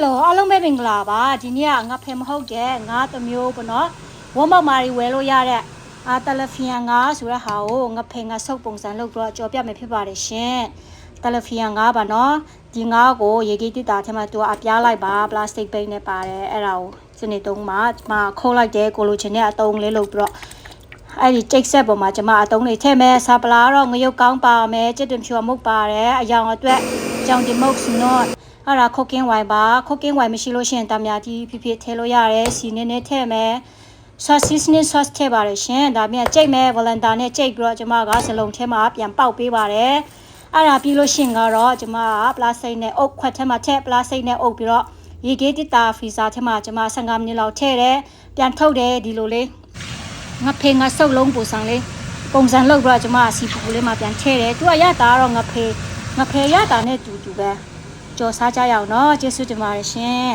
လောအားလုံးပဲမင်္ဂလာပါဒီနေ့ကငါဖယ်မဟုတ်တဲ့ငါတစ်မျိုးပေါ့နော်ဝမ်မောက်မာရီဝယ်လို့ရတဲ့အာတလဖီယန်ငါဆိုတဲ့ဟာကိုငါဖယ်ငါဆုပ်ပုံစံလုပ်တော့ကြော်ပြမယ်ဖြစ်ပါတယ်ရှင်တလဖီယန်ငါပါနော်ဒီငါကိုရေကြီးတိတာထဲမှာသူကအပြားလိုက်ပါပလတ်စတစ်ပိတ်နဲ့ပါတယ်အဲ့ဒါကိုစနေသုံးမှာဒီမှာခုတ်လိုက်တယ်ကိုလိုချင်တဲ့အတုံးလေးလုပ်ပြီးတော့အဲ့ဒီတိတ်ဆက်ပေါ်မှာကျမအတုံးလေးထည့်မယ်ဆာပလာတော့ငရုတ်ကောင်းပါမယ်จิตတင်ဖြူမုတ်ပါတယ်အယောင်အတွက်ကြောင်ဒီမုတ်စနော့ အဲ့ဒါခုတ်ကင်းဝိုင်ပါခုတ်ကင်းဝိုင်မရှိလို့ရှိရင်တမယာကြီးဖြစ်ဖြစ်ထည့်လို့ရတယ်စီနေနေထည့်မယ် sauce seasoning sauce ထည့်ပါတယ်ရှင်ဒါမြန်ကြိတ်မယ် volunteer နဲ့ကြိတ်ပြီးတော့ကျမကစလုံးထဲမှာပြန်ပေါက်ပေးပါတယ်အဲ့ဒါပြီးလို့ရှိရင်ကတော့ကျမကပလတ်စတစ်နဲ့အုပ်ခွက်ထဲမှာထည့်ပလတ်စတစ်နဲ့အုပ်ပြီးတော့ရေကေးတစ်တာဖရီဇာထဲမှာကျမ15မိနစ်လောက်ထည့်တယ်ပြန်ထုတ်တယ်ဒီလိုလေးငါဖေငါဆုပ်လုံးပူဆောင်လေးပုံစံလောက်တော့ကျွန်မစီပူလေးမှာပြန်ထည့်တယ်သူကရတာတော့ငါဖေငါဖေရတာနဲ့တူတူပဲ ကြော်စားကြရအောင်နော်ကျေးဇူးတင်ပါတယ်ရှင်